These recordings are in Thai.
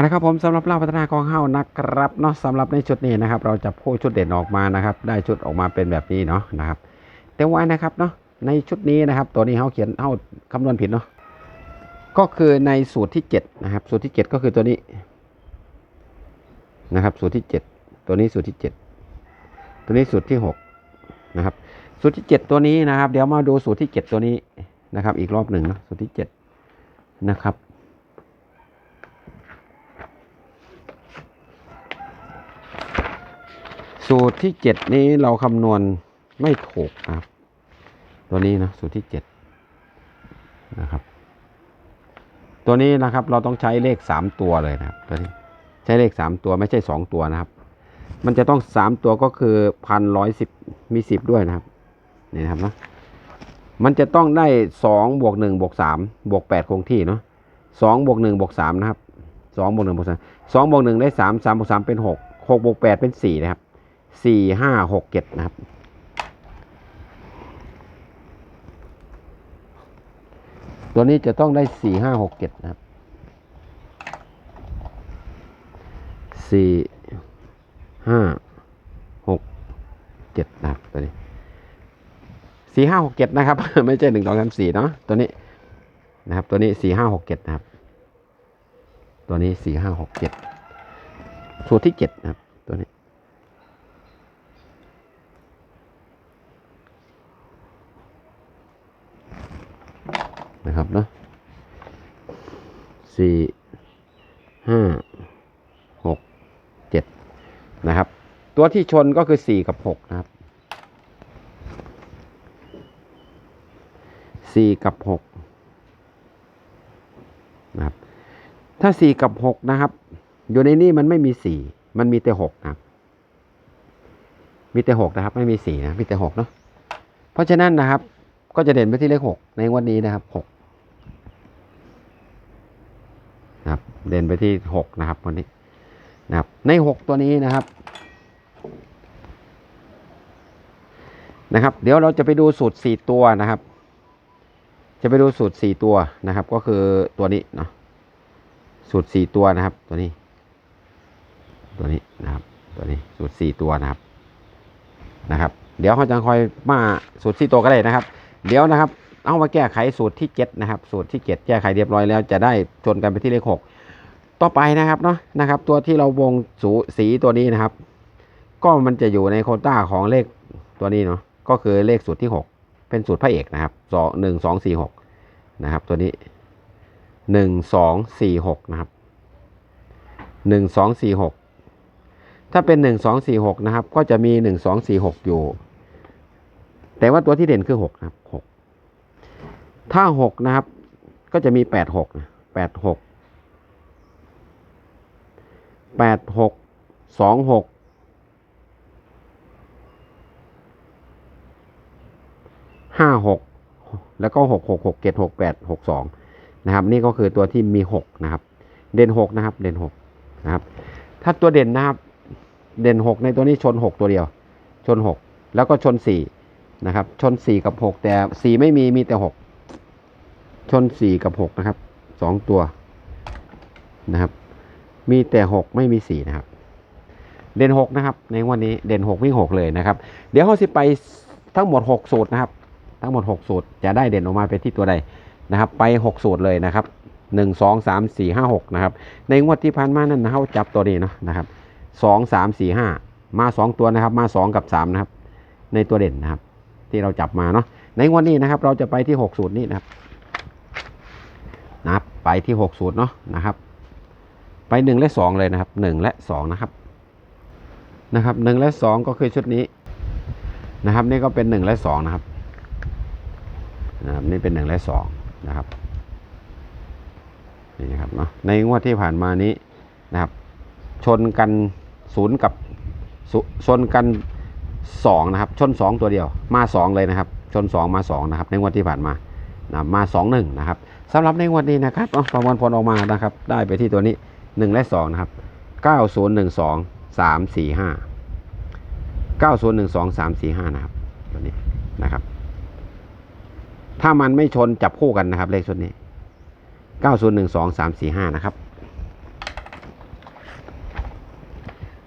เอาละครับผมสำหรับเล่าพัฒนากองเฮ้านะครับเนาะสำหรับในชุดนี้นะครับ เราจะพูดชุดเด่นออกมานะครับ ได้ชุดออกมาเป็นแบบนี้เนาะนะครับ แต่ว่านะครับเนาะในชุดนี้นะครับ ตัวนี้เขาเขียนเขาคำนวณผิดเนาะก็คือในสูตรที่7นะครับ สูตรที่ 7 ก็คือตัวนี้นะครับ สูตรที่ 7 ตัวนี้สูตรที่ 7 ตัวนี้สูตรที่6นะครับ สูตรที่ 7 ตัวนี้นะครับ เดี๋ยวมาดูสูตรที่ 7 ตัวนี้นะครับ อีกรอบหนึ่งเนาะสูตรที่7นะครับ สูตรที่เจ็ดนี้เราคำนวณไม่ถูกนะครับ ตัวนี้นะสูตรที่เจ็ดนะครับ ตัวนี้นะครับเราต้องใช้เลขสามตัวเลยนะครับตัวนี้ใช้เลขสามตัวไม่ใช่สองตัวนะครับ มันจะต้องสามตัวก็คือพันร้อยสิบมีสิบด้วยนะครับนี่นะครับนะมันจะต้องได้สองบวกหนึ่งบวกสามบวกแปดคงที่เนาะสองบวกหนึ่งบวกสามนะครับสองบวกหนึ่งบวกสามสองบวกหนึ่งได้สามสามบวกสามเป็นหกหกบวกแปดเป็นสี่นะครับ สี่ห้าหกเจ็ดนะครับ ตัวนี้จะต้องได้สี่ห้าหกเจ็ดนะครับสี่ห้าหกเจ็ดนะครับตัวนี้สี่ห้าหกเจ็ดนะครับ ไม่ใช่หนึ่งสองสามสี่เนาะตัวนี้นะครับ ตัวนี้สี่ห้าหกเจ็ดนะครับ ตัวนี้สี่ห้าหกเจ็ดสูตรที่เจ็ดนะครับตัวนี้นะครับเนาะ สี่ห้าหกเจ็ดนะครับ ตัวที่ชนก็คือสี่กับหกนะครับสี่กับหกนะครับ ถ้าสี่กับหกนะครับ อยู่ในนี้มันไม่มีสี่มันมีแต่หกนะครับ มีแต่หกนะครับ ไม่มีสี่นะ มีแต่หกเนาะ เพราะฉะนั้นนะครับ ก็จะเด่นไปที่เลขหกในวันนี้นะครับหก นะครับเด่นไปที่หกนะครับวันนี้นะครับในหกตัวนี้นะครับนะครับ เดี๋ยวเราจะไปดูสูตรสี่ตัวนะครับ จะไปดูสูตรสี่ตัวนะครับ ก็คือตัวนี้เนาะสูตรสี่ตัวนะครับ ตัวนี้ ตัวนี้นะครับ ตัวนี้สูตรสี่ตัวนะครับนะครับ เดี๋ยวเขาจะคอยมาสูตรสี่ตัวก็ได้นะครับ เดี๋ยวนะครับ เอามาแก้ไขสูตรที่เจ็ดนะครับ สูตรที่เจ็ดแก้ไขเรียบร้อยแล้วจะได้ชนกันไปที่เลขหกต่อไปนะครับเนาะนะครับ ตัวที่เราวงสูสีตัวนี้นะครับ ก็มันจะอยู่ในโคต้าของเลขตัวนี้เนาะก็คือเลขสูตรที่หกเป็นสูตรพระเอกนะครับสองหนึ่งสองสี่หกนะครับ ตัวนี้หนึ่งสองสี่หกนะครับหนึ่งสองสี่หกถ้าเป็นหนึ่งสองสี่หกนะครับ ก็จะมีหนึ่งสองสี่หกอยู่ แต่ว่าตัวที่เด่นคือหกนะครับหก ถ้าหกนะครับ ก็จะมีแปดหกแปดหกแปดหกสองหกห้าหกแล้วก็หกหกหกเจ็ดหกแปดหกสองนะครับ นี่ก็คือตัวที่มีหกนะครับ เด่นหกนะครับ เด่นหกนะครับ ถ้าตัวเด่นนะครับ เด่นหกในตัวนี้ชนหกตัวเดียว ชนหกแล้วก็ชนสี่นะครับ ชนสี่กับหกแต่สี่ไม่มีมีแต่หก ชนสี่กับหกนะครับสองตัวนะครับ มีแต่หกไม่มีสี่นะครับ เด่นหกนะครับ ในวันนี้เด่นหกวิ่งหกเลยนะครับ เดี๋ยวเขาสิไปทั้งหมดหกสูตรนะครับ ทั้งหมดหกสูตรจะได้เด่นออกมาเป็นที่ตัวใดนะครับ ไปหกสูตรเลยนะครับหนึ่งสองสามสี่ห้าหกนะครับ ในงวดที่ผ่านมานั้นนะเขาจับตัวนี้เนาะนะครับสองสามสี่ห้ามาสองตัวนะครับ มาสองกับสามนะครับ ในตัวเด่นนะครับ ที่เราจับมาเนาะในงวันนี้นะครับ เราจะไปที่หกสูตรนี้นะครับ นะครับไปที่หกสูตรเนาะนะครับ ไปหนึ่งและสองเลยนะครับหนึ่งและสองนะครับนะครับหนึ่งและสองก็คือชุดนี้นะครับ นี่ก็เป็นหนึ่งและสองนะครับนะครับนี่เป็นหนึ่งและสองนะครับนี่นะครับเนาะในงวดที่ผ่านมานี้นะครับ ชนกันศูนย์กับชนกันสองนะครับ ชนสองตัวเดียวมาสองเลยนะครับ ชนสองมาสองนะครับ ในงวดที่ผ่านมานะมาสองหนึ่งนะครับ สำหรับในวดนี้นะครับเอาประมวลผลออกมานะครับ ได้ไปที่ตัวนี้หนึ่งและสองนะครับเก้าศูนย์หนึ่งสองสามสี่ห้าเก้าศูนย์หนึ่งสองสามสี่ห้านะครับ ตัวนี้นะครับ ถ้ามันไม่ชนจับคู่กันนะครับ เลขชุดนี้เก้าศูนย์หนึ่งสองสามสี่ห้านะครับ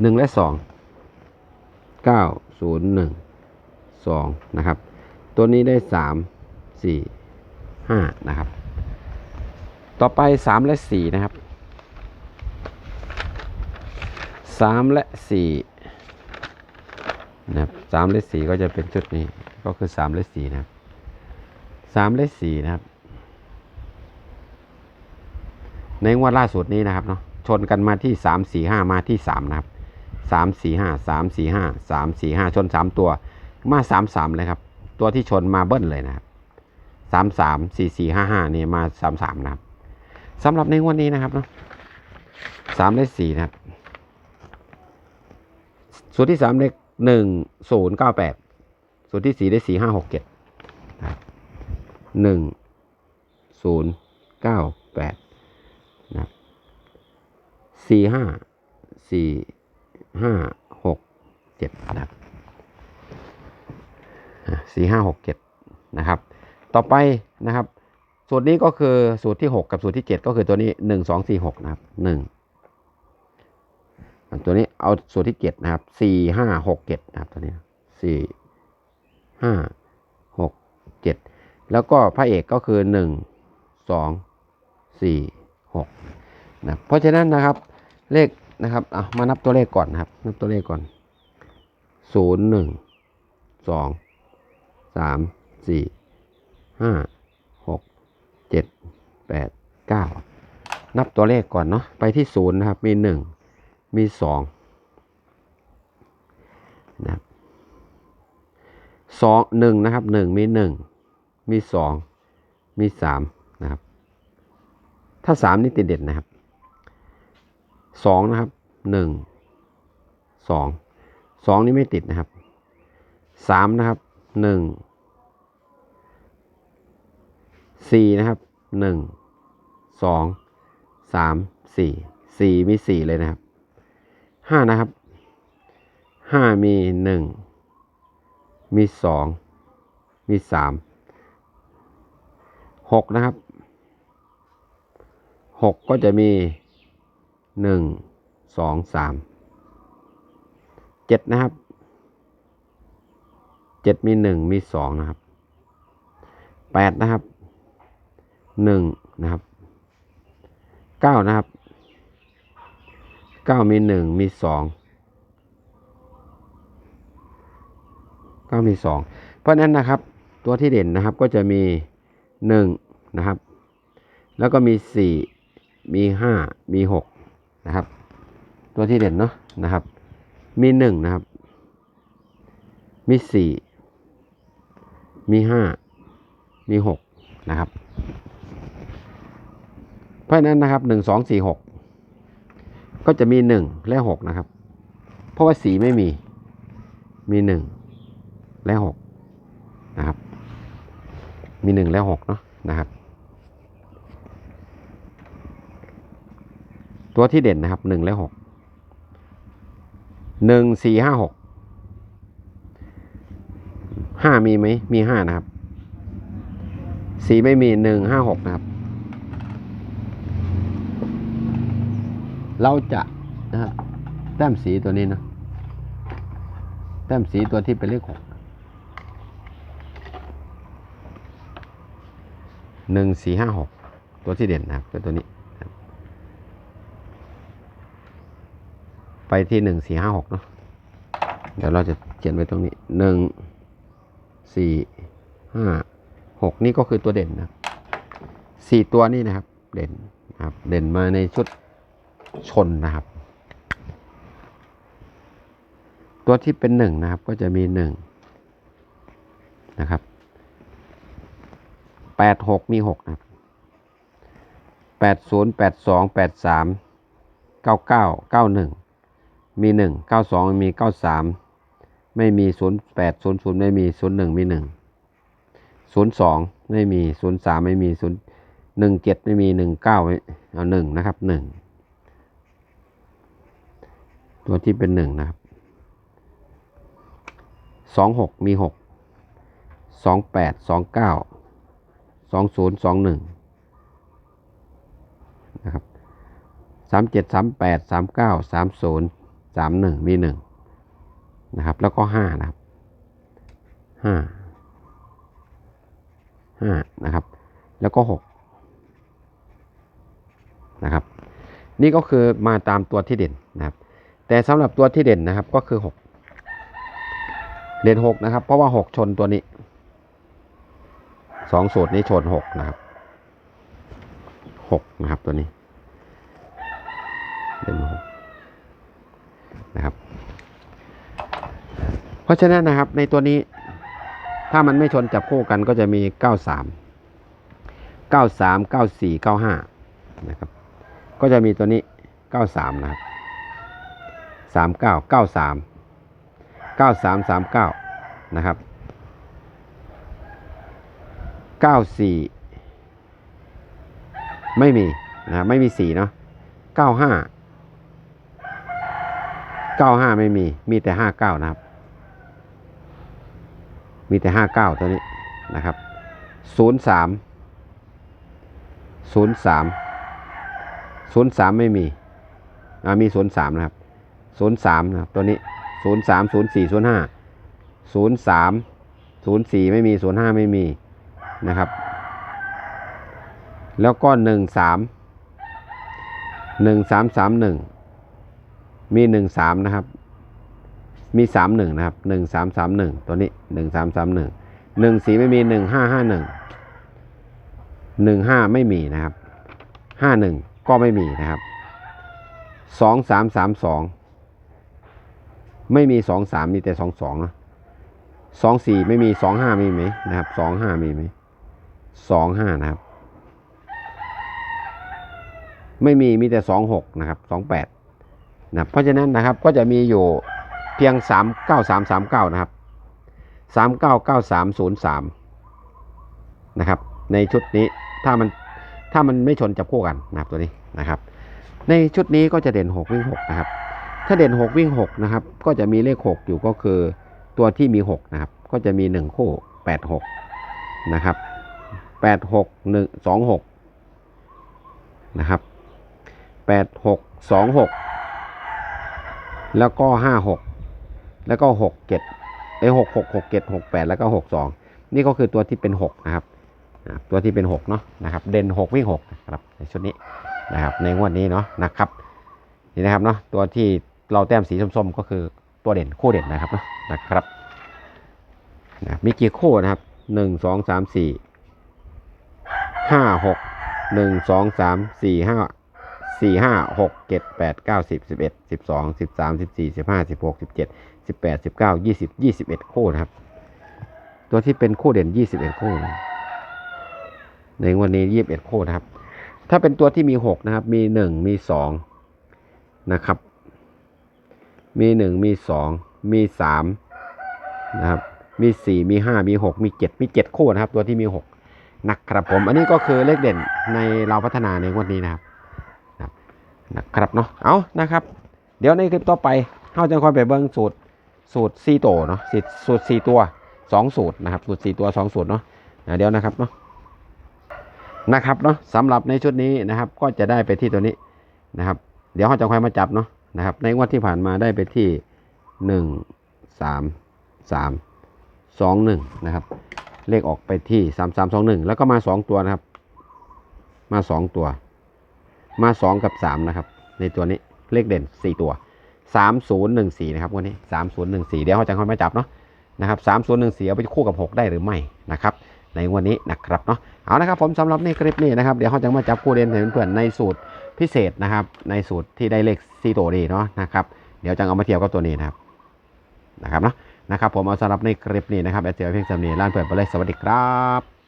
หนึ่งและสองเก้าศูนย์หนึ่งสองนะครับ ตัวนี้ได้สามสี่ห้านะครับ ต่อไปสามและสี่นะครับสามและสี่นะครับสามและสี่ก็จะเป็นชุดนี้ก็คือสามและสี่นะครับสามและสี่นะครับ ในงวดล่าสุดนี้นะครับเนาะชนกันมาที่สามสี่ห้ามาที่สามนะครับสามสี่ห้าสามสี่ห้าสามสี่ห้าชนสามตัว มาสามสามเลยครับ ตัวที่ชนมาเบิ้ลเลยนะครับสามสามสี่สี่ห้าห้านี่มาสามสามนะครับ สำหรับในงวดนี้นะครับเนาะสามเลขสี่นะครับสูตรที่สามเลขหนึ่งศูนย์เก้าแปดสูตรที่สี่ได้สี่ห้าหกเจ็ดหนึ่งศูนย์เก้าแปดนะครับสี่ห้าสี่ห้าหกเจ็ดนะครับสี่ห้าหกเจ็ดนะครับ ต่อไปนะครับ สูตรนี้ก็คือสูตรที่ 6 กับสูตรที่ 7 ก็คือตัวนี้ 1 2 4 6 นะครับ1ตัวนี้เอาสูตรที่ 7 นะครับ 4 5 6 7 นะครับตัวนี้ 4 5 6 7 แล้วก็พระเอกก็คือ 1 2 4 6นะเพราะฉะนั้นนะครับเลขนะครับเอามานับตัวเลขก่อนนะครับ นับตัวเลขก่อน 0 1 2 3 4 5 เจ็ดแปดเก้านับตัวเลขก่อนเนาะไปที่ศูนย์นะครับ มีหนึ่งมีสองนะครับสองหนึ่งนะครับหนึ่งมีหนึ่งมีสองมีสามนะครับ ถ้าสามนี่ติดเด่นนะครับสองนะครับหนึ่งสองสองนี่ไม่ติดนะครับสามนะครับหนึ่ง สี่นะครับหนึ่งสองสามสี่สี่มีสี่เลยนะครับห้านะครับห้ามีหนึ่งมีสองมีสามหกนะครับหกก็จะมีหนึ่งสองสามเจ็ดนะครับเจ็ดมีหนึ่งมีสองนะครับแปดนะครับ หนึ่งนะครับเก้านะครับเก้ามีหนึ่งมีสองเก้ามีสองเพราะนั้นนะครับตัวที่เด่นนะครับก็จะมีหนึ่งนะครับ แล้วก็มีสี่มีห้ามีหกนะครับ ตัวที่เด่นเนาะนะครับ มีหนึ่งนะครับ มีสี่มีห้ามีหกนะครับ เพราะฉะนั้นนะครับหนึ่งสองสี่หกก็จะมีหนึ่งและหกนะครับ เพราะว่าสีไม่มีมีหนึ่งและหกนะครับ มีหนึ่งและหกเนาะนะครับ ตัวที่เด่นนะครับหนึ่งและหกหนึ่งสี่ห้าหกห้ามีไหมมีห้านะครับ สีไม่มีหนึ่งห้าหกนะครับ เราจะนะครับแต้มสีตัวนี้นะแต้มสีตัวที่เป็นเลขหกหนึ่งสี่ห้าหกตัวที่เด่นนะครับคือตัวนี้ ไปที่หนึ่งสี่ห้าหกเนาะเดี๋ยวเราจะเขียนไว้ตรงนี้หนึ่งสี่ห้าหกนี่ก็คือตัวเด่นนะสี่ตัวนี่นะครับ เด่นนะครับ เด่นมาในชุด ชนนะครับ ตัวที่เป็นหนึ่งนะครับ ก็จะมีหนึ่งนะครับแปดหกมีหกนะครับแปดศูนย์แปดสองแปดสามเก้าเก้าเก้าหนึ่งมีหนึ่งเก้าสองมีเก้าสามไม่มีศูนย์แปดศูนย์ศูนย์ไม่มีศูนย์หนึ่งมีหนึ่งศูนย์สองไม่มีศูนย์สามไม่มีศูนย์หนึ่งเจ็ดไม่มีหนึ่งเก้าเอาหนึ่งนะครับหนึ่ง ตัวที่เป็นหนึ่งนะครับสองหกมีหกสองแปดสองเก้าสองศูนย์สองหนึ่งนะครับสามเจ็ดสามแปดสามเก้าสามศูนย์สามหนึ่งมีหนึ่งนะครับ แล้วก็ห้านะครับห้าห้านะครับ แล้วก็หกนะครับ นี่ก็คือมาตามตัวที่เด่นนะครับ แต่สำหรับตัวที่เด่นนะครับก็คือหกเด่นหกนะครับ เพราะว่าหกชนตัวนี้สองสูตรนี้ชนหกนะครับหกนะครับตัวนี้ เด่นหกนะครับ เพราะฉะนั้นนะครับในตัวนี้ถ้ามันไม่ชนจับคู่กันก็จะมี 93 93 94 95 นะครับ ก็จะมีตัวนี้ 93 นะครับ 39 93 93 39 นะครับ 94 ไม่มีนะไม่มี 4 เนาะ95 95 ไม่มี มีแต่ 59 นะครับ มีแต่ 59 ตัวนี้นะครับ 03 03 03 ไม่มีอ่ามี 03 นะครับ 03นะครับตัวนี้03 04 05 03 04ไม่มี05ไม่มีนะครับ แล้วก็13 1331มี13นะครับ มีสามหนึ่งนะครับหนึ่งสามสามหนึ่งตัวนี้หนึ่งสามสามหนึ่งหนึ่งสี่ไม่มีหนึ่งห้าห้าหนึ่งหนึ่งห้าไม่มีนะครับห้าหนึ่งก็ไม่มีนะครับสองสามสามสอง ไม่มีสองสามมีแต่สองสองนะสองสี่ไม่มีสองห้ามีไหมนะครับสองห้ามีไหมสองห้านะครับ ไม่มีมีแต่สองหกนะครับสองแปดนะเพราะฉะนั้นนะครับก็จะมีอยู่เพียง3 9 3 3 9นะครับ3 9 9 3 0 3นย์สามนะครับ ในชุดนี้ถ้ามันถ้ามันไม่ชนจับคู่กันนะครับตัวนี้นะครับ ในชุดนี้ก็จะเด่น6วิ่ง6นะครับ ถ้าเด่น 6 วิ่ง 6 นะครับ ก็จะมีเลข 6 อยู่ก็คือตัวที่มี 6 นะครับ ก็จะมี 1 คู่ 8 6 นะครับ 8 6 1 2 6 นะครับ 8 6 2 6 แล้วก็ 5 6 แล้วก็ 6 7ไอ้6 6 6 7 6 8 แล้วก็ 6 2 นี่ก็คือตัวที่เป็น 6 นะครับ ตัวที่เป็น 6 เนาะนะครับ เด่น 6 วิ่ง 6 นะครับในชุดนี้นะครับในงวดนี้เนาะนะครับนี่นะครับเนาะตัวที่ เราแต้มสีส้มๆก็คือตัวเด่นคู่เด่นนะครับนะครับนะมีกี่คู่นะครับหนึ่งสองสามสี่ห้าหกหนึ่งสองสามสี่ห้าสี่ห้าหกเจ็ดแปดเก้าสิบสิบเอ็ดสิบสองสิบสามสิบสี่สิบห้าสิบหกสิบเจ็ดสิบแปดสิบเก้ายี่สิบยี่สิบเอ็ดคู่นะครับ ตัวที่เป็นคู่เด่นยี่สิบเอ็ดคู่นะในวันนี้ยี่สิบเอ็ดคู่นะครับ ถ้าเป็นตัวที่มีหกนะครับ มีหนึ่งมีสองนะครับ มีหนึ่งมีสองมีสามนะครับ มีสี่มีห้ามีหกมีเจ็ดมีเจ็ดคู่นะครับ ตัวที่มีหกนะครับผม อันนี้ก็คือเลขเด่นในเราพัฒนาในวันนี้นะครับ นะครับนะครับเนาะ เอานะครับ เดี๋ยวในคลิปต่อไปเราจะคอยไปเบิ้งสูตรสูตรสี่ตัวเนาะสูตรสี่ตัวสองสูตรนะครับ สูตรสี่ตัวสองสูตรเนาะเดี๋ยวนะครับเนาะนะครับเนาะสำหรับในชุดนี้นะครับก็จะได้ไปที่ตัวนี้นะครับ เดี๋ยวเราจะค่อยมาจับเนาะ นะครับ ในงวดที่ผ่านมาได้ไปที่หนึ่งสามสามสองหนึ่งนะครับ เลขออกไปที่สามสามสองหนึ่งแล้วก็มาสองตัวนะครับ มาสองตัว มาสองกับสามนะครับ ในตัวนี้เลขเด่นสี่ตัวสามศูนย์หนึ่งสี่นะครับวันนี้สามศูนย์หนึ่งสี่เดี๋ยวเขาจะค่อยมาจับเนาะนะครับสามศูนย์หนึ่งสี่เอาไปคู่กับหกได้หรือไม่นะครับในวันนี้นะครับเนาะเอานะครับผมสำหรับในคลิปนี้นะครับเดี๋ยวเขาจะมาจับคู่เด่นให้เพื่อนๆในสูตร พิเศษนะครับ ในสูตรที่ได้เลขซีตัวดีเนาะนะครับเดี๋ยวจังเอามาเทียบกับตัวนี้นะครับนะครับเนาะนะครับผมเอาสำหรับในคลิปนี้นะครับแอดเจอเพียงสำเนีร้านเปิดไปเลยสวัสดีครับ